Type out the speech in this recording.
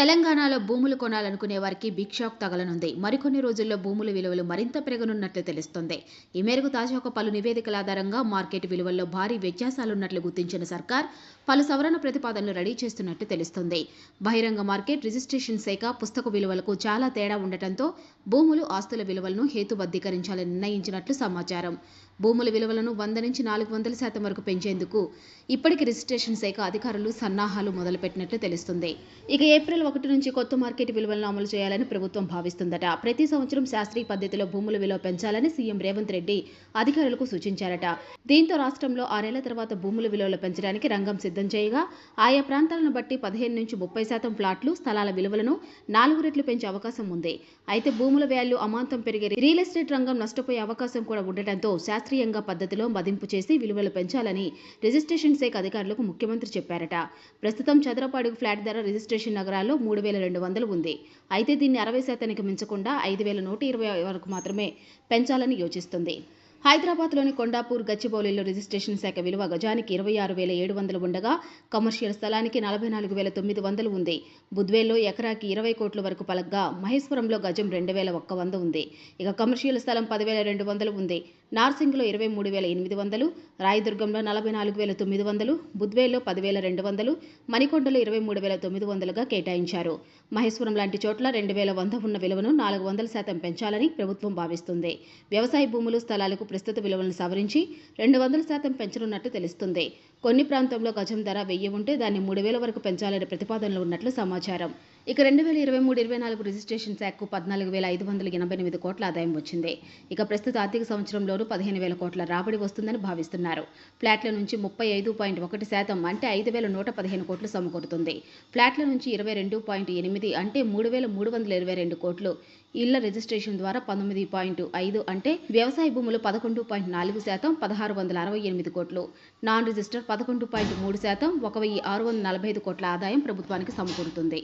తెలంగాణలో భూములు కొనాలనుకునే వారికి బిగ్ షాక్ తగలనుంది. మరికొన్ని రోజుల్లో భూముల విలువలు మరింత పెరగనున్నట్లు తెలుస్తోంది. ఈ మేరకు తాజా ఒక పలు నివేదికల ఆధారంగా మార్కెట్ విలువల్లో భారీ వ్యత్యాసాలున్నట్లు గుర్తించిన సర్కార్ పలు సవరణ ప్రతిపాదనలు రెడీ చేస్తున్నట్టు తెలుస్తోంది. బహిరంగ మార్కెట్ రిజిస్ట్రేషన్ శాఖ పుస్తక విలువలకు చాలా తేడా ఉండటంతో భూములు ఆస్తుల విలువలను హేతుబద్ధీకరించాలని నిర్ణయించినట్లు సమాచారం. భూముల విలువలను వంద నుంచి నాలుగు వందల శాతం వరకు పెంచేందుకు ఇప్పటికి రిజిస్ట్రేషన్ శాఖ అధికారులు సన్నాహాలు మొదలుపెట్టినట్లు తెలుస్తుంది. ఇక ఏప్రిల్ ఒకటి నుంచి కొత్త మార్కెట్ విలువలను అమలు చేయాలని ప్రభుత్వం భావిస్తుందట. ప్రతి సంవత్సరం శాస్త్రీయ పద్ధతిలో భూముల విలువ పెంచాలని సీఎం రేవంత్ రెడ్డి అధికారులకు సూచించారట. దీంతో రాష్ట్రంలో ఆరేళ్ళ తర్వాత భూముల విలువలు పెంచడానికి రంగం సిద్ధం చేయగా ఆయా ప్రాంతాలను బట్టి పదిహేను నుంచి ముప్పై శాతం ప్లాట్లు స్థలాల విలువలను నాలుగు రెట్లు పెంచే అవకాశం ఉంది. అయితే భూముల వాల్యూ అమాంతం పెరిగే రియల్ ఎస్టేట్ రంగం నష్టపోయే అవకాశం కూడా ఉండటంతో శాస్త్రీయంగా పద్ధతిలో మదింపు చేసి విలువలు పెంచాలని రిజిస్ట్రేషన్ శాఖ అధికారులకు ముఖ్యమంత్రి చెప్పారట. ప్రస్తుతం చదరపాడు ఫ్లాట్ ధర రిజిస్ట్రేషన్ నగరాల్లో మూడు వేల రెండు వందలు ఉంది. అయితే దీన్ని అరవై శాతానికి మించకుండా ఐదు వేల నూట ఇరవై వరకు మాత్రమే పెంచాలని యోచిస్తుంది. హైదరాబాద్లోని కొండాపూర్ గచ్చిబౌలిలో రిజిస్ట్రేషన్ శాఖ విలువ గజానికి ఇరవై ఆరు వేల ఏడు వందలు ఉండగా కమర్షియల్ స్థలానికి నలభై నాలుగు వేల తొమ్మిది వందలు ఉంది. బుద్వేల్లో ఎకరాకి ఇరవై కోట్ల వరకు పలగ్గా మహేశ్వరంలో గజం రెండు వేల ఒక్క వంద ఉంది. ఇక కమర్షియల్ స్థలం పదివేల రెండు వందలు ఉంది. నార్సింగ్లో ఇరవై మూడు వేల ఎనిమిది వందలు రాయదుర్గంలో నలభై నాలుగు వేల తొమ్మిది వందలు బుద్వేల్లో పదివేల రెండు వందలు మణికొండలో ఇరవై మూడు వేల తొమ్మిది వందలుగా కేటాయించారు. మహేశ్వరం లాంటి చోట్ల రెండు వేల వంద ఉన్న విలువను నాలుగు వందల శాతం పెంచాలని ప్రభుత్వం భావిస్తుంది. వ్యవసాయ భూములు స్థలాలకు ప్రస్తుత విలువలను సవరించి రెండు వందల శాతం పెంచనున్నట్టు తెలుస్తుంది. కొన్ని ప్రాంతంలో గజం ధర వెయ్యి ఉంటే దాన్ని మూడు వేల వరకు పెంచాలనే ప్రతిపాదనలు ఉన్నట్లు సమాచారం. ఇక రెండు వేల ఇరవై మూడు ఇరవై నాలుగు రిజిస్ట్రేషన్ శాఖకు పద్నాలుగు వేల ఐదు వందల ఎనభై ఎనిమిది కోట్ల ఆదాయం వచ్చింది. ఇక ప్రస్తుత ఆర్థిక సంవత్సరంలోనూ పదిహేను వేల కోట్ల రాబడి వస్తుందని భావిస్తున్నారు. ఫ్లాట్ల నుంచి ముప్పై ఐదు పాయింట్ ఒకటి శాతం అంటే ఐదు వేల నూట పదిహేను కోట్లు సమకూరుతుంది. ఫ్లాట్ల నుంచి ఇరవై రెండు పాయింట్ ఎనిమిది అంటే మూడు వేల మూడు వందల ఇరవై రెండు కోట్లు. ఇళ్ళ రిజిస్ట్రేషన్ ద్వారా పంతొమ్మిది పాయింట్ ఐదు అంటే వ్యవసాయ భూములు పదకొండు పాయింట్ నాలుగు శాతం పదహారు వందల అరవై ఎనిమిది కోట్లు. నాన్ రిజిస్టర్ పదకొండు పాయింట్ మూడు శాతం ఒక వెయ్యి ఆరు వందల నలభై ఐదు కోట్ల ఆదాయం ప్రభుత్వానికి సమకూరుతుంది.